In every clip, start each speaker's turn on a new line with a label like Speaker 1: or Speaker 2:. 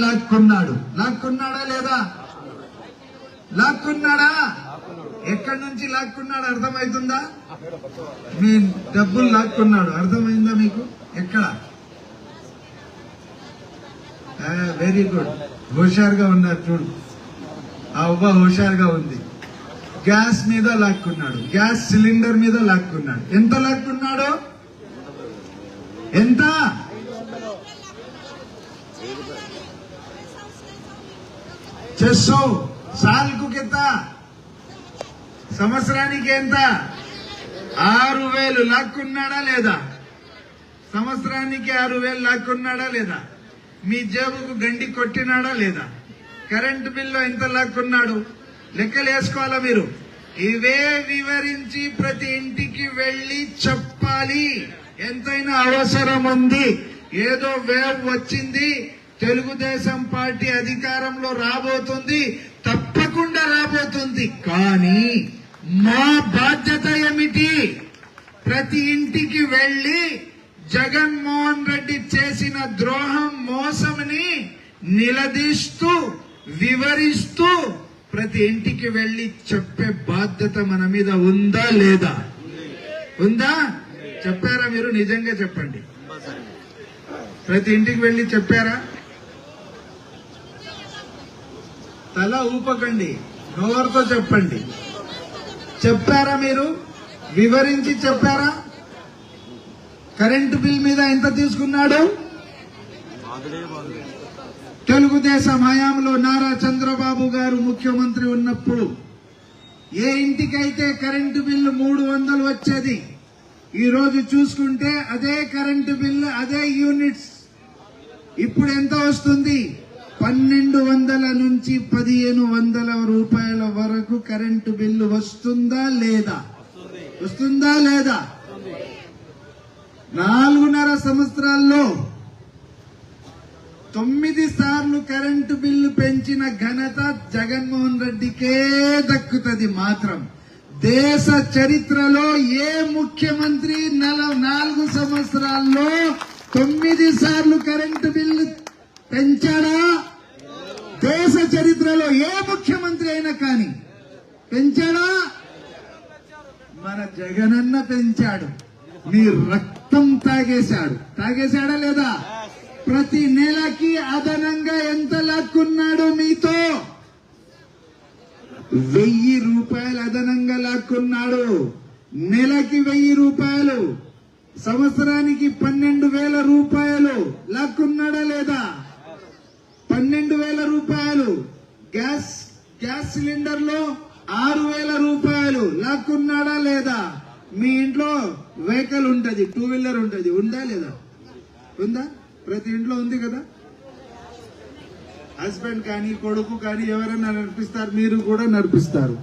Speaker 1: లాక్కున్నాడు. లాక్కున్నాడా లేదా? లాక్కున్నాడా? ఎక్కడి నుంచి లాక్కున్నాడు? అర్థమవుతుందా? మీ డబ్బులు లాక్కున్నాడు. అర్థమైందా మీకు? ఎక్కడ? వెరీ గుడ్ హుషారుగా ఉన్నారు చూడు. ఆ ఉబ్బ హుషారుగా ఉంది. గ్యాస్ మీద లాక్కున్నాడు. గ్యాస్ సిలిండర్ మీద లాక్కున్నాడు. ఎంత లాక్కున్నాడు ఎంత చెస్ సాల్కు కింద? సంవత్సరానికి ఎంత? ఆరు వేలు లాక్కున్నాడా లేదా? సంవత్సరానికి ఆరు వేలు లాక్కున్నాడా లేదా? మీ జేబుకు గండి కొట్టినాడా లేదా? కరెంటు బిల్లు ఎంత లాక్కున్నాడు? లెక్కలు వేసుకోవాలా మీరు? ఇవే వివరించి ప్రతి ఇంటికి వెళ్ళి చెప్పాలి. ఎంతైనా అవసరం ఉంది. ఏదో వేవ్ వచ్చింది. తెలుగుదేశం పార్టీ అధికారంలో రాబోతుంది తప్పకుండా రాబోతుంది. కానీ మా బాధ్యత ఏమిటి? ప్రతి ఇంటికి వెళ్ళి జగన్మోహన్ రెడ్డి చేసిన ద్రోహం మోసంని నిలదీస్తూ వివరిస్తూ ప్రతి ఇంటికి వెళ్ళి చెప్పే బాధ్యత మన మీద ఉందా లేదా? ఉందా? చెప్పారా మీరు? నిజంగా చెప్పండి. ప్రతి ఇంటికి వెళ్ళి చెప్పారా? తల ఊపకండి నోరుతో చెప్పండి. చెప్పారా మీరు? వివరించి చెప్పారా? కరెంటు బిల్ మీద ఎంత తీసుకున్నాడు? తెలుగుదేశం హయాంలో నారా చంద్రబాబు గారు ముఖ్యమంత్రి ఉన్నప్పుడు ఏ ఇంటికైతే కరెంటు బిల్లు మూడు వందలు వచ్చేది ఈరోజు చూసుకుంటే అదే కరెంటు బిల్లు అదే యూనిట్స్. ఇప్పుడు ఎంత వస్తుంది? పన్నెండు వందల నుంచి పదిహేను వందల రూపాయల వరకు కరెంటు బిల్లు వస్తుందా లేదా? వస్తుందా లేదా? నాలుగున్నర సంవత్సరాల్లో తొమ్మిది సార్లు కరెంటు బిల్లు పెంచిన ఘనత జగన్మోహన్ రెడ్డికే దక్కుతుంది మాత్రం. దేశ చరిత్రలో ఏ ముఖ్యమంత్రి నల నాలుగు సంవత్సరాల్లో తొమ్మిది సార్లు కరెంటు బిల్లు పెంచాడా? దేశ చరిత్రలో ఏ ముఖ్యమంత్రి అయినా కానీ పెంచాడా? మన జగనన్న పెంచాడు. మీ రక్తం తాగేశాడు. తాగేశాడా లేదా? ప్రతి నెలకి అదనంగా ఎంత లాక్కున్నాడు మీతో? వెయ్యి రూపాయలు అదనంగా లాక్కున్నాడు. నెలకి వెయ్యి రూపాయలు. సంవత్సరానికి పన్నెండు వేల రూపాయలు. లాక్కున్నాడా లేదా? పన్నెండు వేల రూపాయలు. గ్యాస్ గ్యాస్ సిలిండర్లో ఆరు వేల రూపాయలు. లాక్కున్నాడా లేదా? మీ ఇంట్లో వెహికల్ ఉంటది టూ వీలర్ ఉంటది. ఉందా లేదా? ఉందా? ప్రతి ఇంట్లో ఉంది కదా? హస్బెండ్ కానీ కొడుకు కానీ ఎవరైనా నడిపిస్తారు మీరు కూడా నడిపిస్తారు.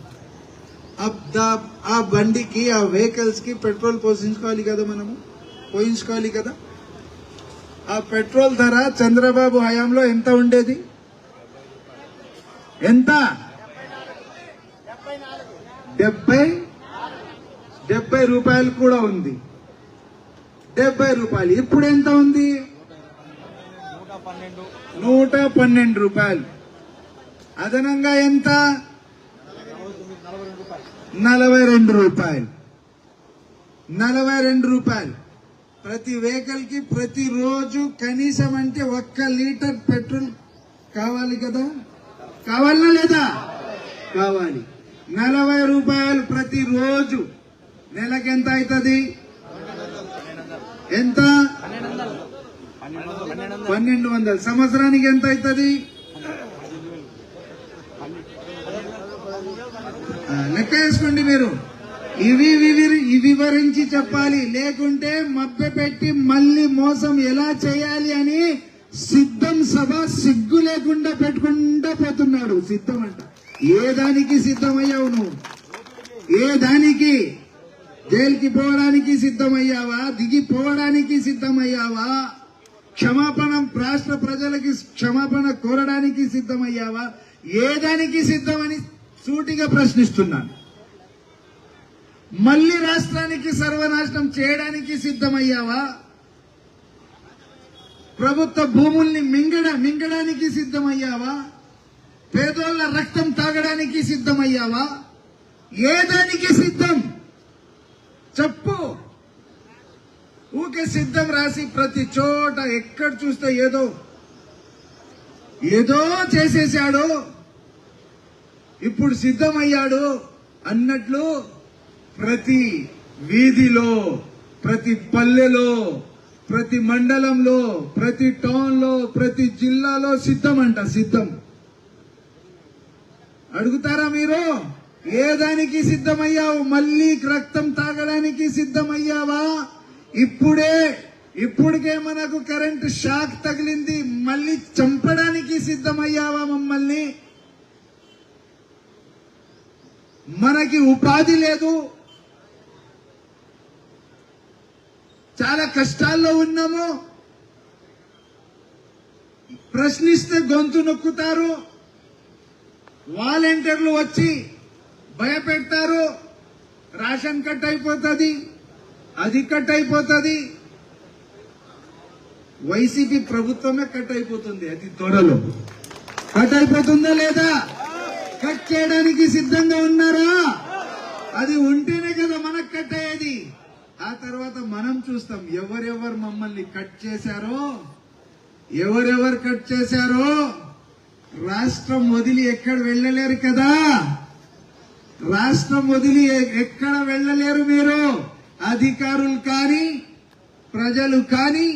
Speaker 1: ఆ బండికి ఆ వెహికల్స్కి పెట్రోల్ పోషించుకోవాలి కదా మనము? పోయించుకోవాలి కదా? ఆ పెట్రోల్ ధర చంద్రబాబు హయాంలో ఎంత ఉండేది? ఎంత? డెబ్బై? డెబ్బై రూపాయలు కూడా ఉంది. డెబ్బై రూపాయలు. ఇప్పుడు ఎంత ఉంది? నూట పన్నెండు రూపాయలు. అదనంగా ఎంత? నలభై రెండు రూపాయలు. నలభై రెండు రూపాయలు. ప్రతి వెహికల్కి కనీసం అంటే ఒక్క లీటర్ పెట్రోల్ కావాలి కదా? కావాలా లేదా? కావాలి. నలభై రూపాయలు ప్రతిరోజు నెలకు నెలకి ఎంత అవుతుంది? ఎంత? పన్నెండు వందలు. సంవత్సరానికి ఎంత అవుతుంది? లెక్క వేసుకోండి మీరు. ఇవి వివరించి చెప్పాలి. లేకుంటే మభ్య పెట్టి మళ్ళీ మోసం ఎలా చేయాలి అని సిద్ధం సభ సిగ్గు లేకుండా పెట్టుకుంటా పోతున్నాడు. సిద్ధం అంట. ఏ దానికి సిద్ధమయ్యావు నువ్వు? ఏ దానికి? జైలుకి పోవడానికి సిద్ధమయ్యావా? దిగిపోవడానికి సిద్ధమయ్యావా? క్షమాపణ రాష్ట్ర ప్రజలకి క్షమాపణ కోరడానికి సిద్ధమయ్యావా? ఏ దానికి సిద్ధమని సూటిగా ప్రశ్నిస్తున్నాను. మళ్ళీ రాష్ట్రానికి సర్వనాశనం చేయడానికి సిద్ధమయ్యావా? ప్రభుత్వ భూముల్ని మింగడ మింగడానికి సిద్ధమయ్యావా? పేదోళ్ళ రక్తం తాగడానికి సిద్ధమయ్యావా? ఏ దానికి సిద్ధం? చెప్పు. ఊకే సిద్ధం రాసి ప్రతి చోట ఎక్కడ చూస్తే ఏదో ఏదో చేసేసాడు ఇప్పుడు సిద్ధమయ్యాడు అన్నట్లు ప్రతి వీధిలో ప్రతి పల్లెలో ప్రతి మండలంలో ప్రతి టౌన్లో ప్రతి జిల్లాలో సిద్ధం అంట సిద్ధం. అడుగుతారా మీరు? ఏ దానికి సిద్ధమయ్యావు? మళ్ళీ రక్తం తాగడానికి సిద్ధమయ్యావా? ఇప్పుడే ఇప్పటికే మనకు కరెంట్ షాక్ తగిలింది. మళ్ళీ చంపడానికి సిద్ధమయ్యావా మమ్మల్ని? మనకి ఉపాధి లేదు. చాలా కష్టాల్లో ఉన్నాము. ప్రశ్నిస్తే గొంతు నొక్కుతారు. వాలంటీర్లు వచ్చి భయపెడతారు. రేషన్ కట్ అయిపోతుంది అది కట్ అయిపోతుంది. వైసీపీ ప్రభుత్వమే కట్ అయిపోతుంది అది త్వరలో. కట్ అయిపోతుందా లేదా? కట్ చేయడానికి సిద్ధంగా ఉన్నారా? అది ఉంటేనే కదా మనకు కట్ అయ్యేది ఆ తర్వాత మనం చూస్తాం ఎవరెవరు మమ్మల్ని కట్ చేశారో? ఎవరెవరు కట్ చేశారో? రాష్ట్రం వదిలి ఎక్కడ వెళ్ళలేరు కదా? రాష్ట్రం వదిలి ఎక్కడ వెళ్ళలేరు మీరు? అధికారులు కానీ ప్రజలు కానీ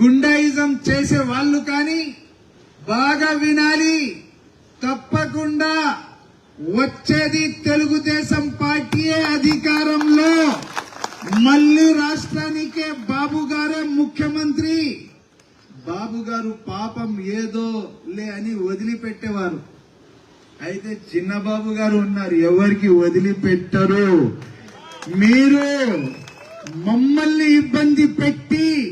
Speaker 1: గుండాయిజం చేసే వాళ్ళు కానీ బాగా వినాలి. తప్పకుండా వచ్చేది తెలుగుదేశం పార్టీయే అధికారంలో. మళ్ళీ రాష్ట్రానికే బాబు గారే ముఖ్యమంత్రి. బాబు గారు పాపం ఏదో లే అని వదిలిపెట్టేవారు. అయితే చిన్నబాబు గారు ఉన్నారు ఎవరికి వదిలిపెట్టరు? మీరు మమ్మల్ని ఇబ్బంది పెట్టి